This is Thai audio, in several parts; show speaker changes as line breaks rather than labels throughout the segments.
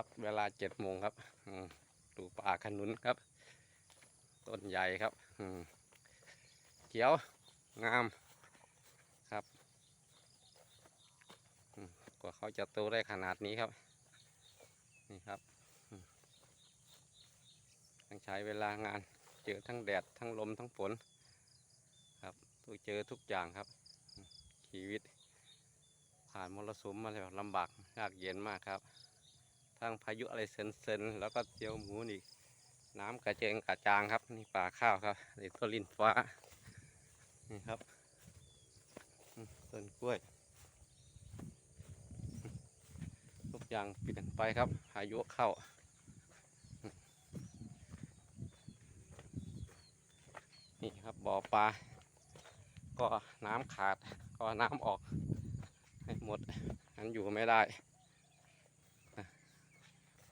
ครับ เวลาเจ็ดโมงครับดูป่าขนุนครับ ต้นใหญ่ครับเขียวงามครับกว่าเขาจะโตได้ขนาดนี้ครับนี่ครับต้องใช้เวลางานเจอทั้งแดดทั้งลมทั้งฝนครับต้องเจอทุกอย่างครับ ชีวิตผ่านมรสุมมาแล้วลำบากยากเย็นมากครับ ทั้งพายุอะไรเซนๆแล้วก็เจียวหมูนี่น้ำกระเจงกระจางครับ นี่ป่าข้าวครับนี่ต้นลินฟ้า นี่ครับ ต้นกล้วย ทุกอย่างเปลี่ยนไปครับ พายุเข้านี่ครับบ่อปลา ก็น้ำขาด ก็น้ำออก ให้หมดอันอยู่ไม่ได้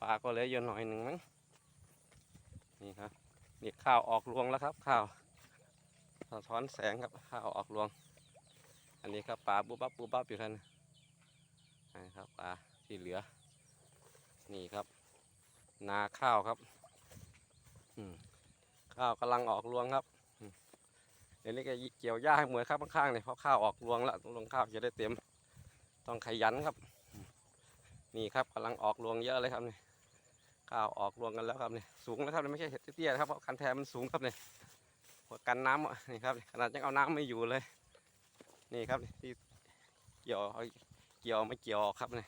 ปลาก็เหลืออยู่หน่อยหนึ่งมั้งนี่ครับนี่ข้าวออกรวงแล้วครับ ข้าวสะท้อนแสงครับข้าวออกรวง อันนี้ครับปลาบุบบับบุบบับอยู่ท่านนี่ครับปลาที่เหลือ นี่ครับ นาข้าวครับข้าวกำลังออกรวงครับเดี๋ยวนี้ก็เกี่ยวหญ้าให้เหมวยครับข้างๆเนี่ยเพราะข้าวออกรวงแล้วรวงข้าวจะได้เต็ม ต้องขยันครับ นี่ครับกำลังออกรวงเยอะเลยครับเนี่ย ข้าวออกรวงกันแล้วครับนี่สูงนะครับไม่ใช่เห็ดเตี้ยนะครับเพราะคันแทมันสูงครับนี่หัวกันน้ำอะนี่ครับขนาดยังเอาน้ำไม่อยู่เลย นี่ครับที่เกี่ยวเกี่ยวไม่เกี่ยวครับนี่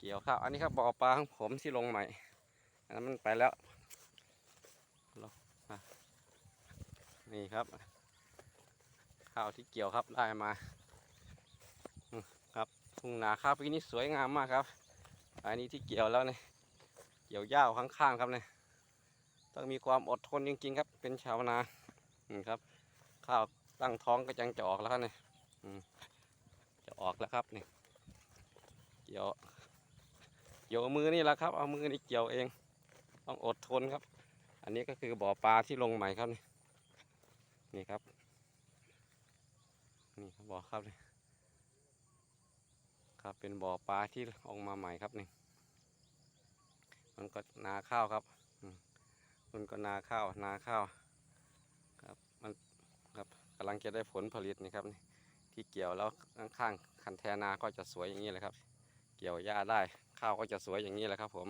เกี่ยวข้าวอันนี้ครับบ่อปลาของผมที่ลงใหม่อันนั้นมันไปแล้วนี่ครับข้าวที่เกี่ยวครับได้มาครับทุ่งนาข้าวปีนี้สวยงามมากครับอันนี้ที่เกี่ยวแล้วเนี่ย เกี่ยวหญ้าข้างๆครับเนี่ยต้องมีความอดทนจริงๆครับ เป็นชาวนานี่ครับข้าวตั้งท้องก็จังจะออกแล้วครับเนี่ยจะออกแล้วครับนี่เกี่ยวเกี่ยวมือนี่แหละครับ เอามือนี่เกี่ยวเอง ต้องอดทนครับ อันนี้ก็คือบ่อปลาที่ลงใหม่ครับนี่นี่ครับนี่ครับบ่อครับนี่ครับเป็นบ่อปลาที่ออกมาใหม่ครับนี่ มันก็นาข้าวครับอืมมันก็นาข้าวนาข้าวครับมันครับกำลังจะได้ผลผลิตนี่ครับนี่ที่เกี่ยวแล้วข้างๆคันแทนาก็จะสวยอย่างนี้เลยครับ เกี่ยวหญ้าได้ข้าวก็จะสวยอย่างนี้แหละครับผม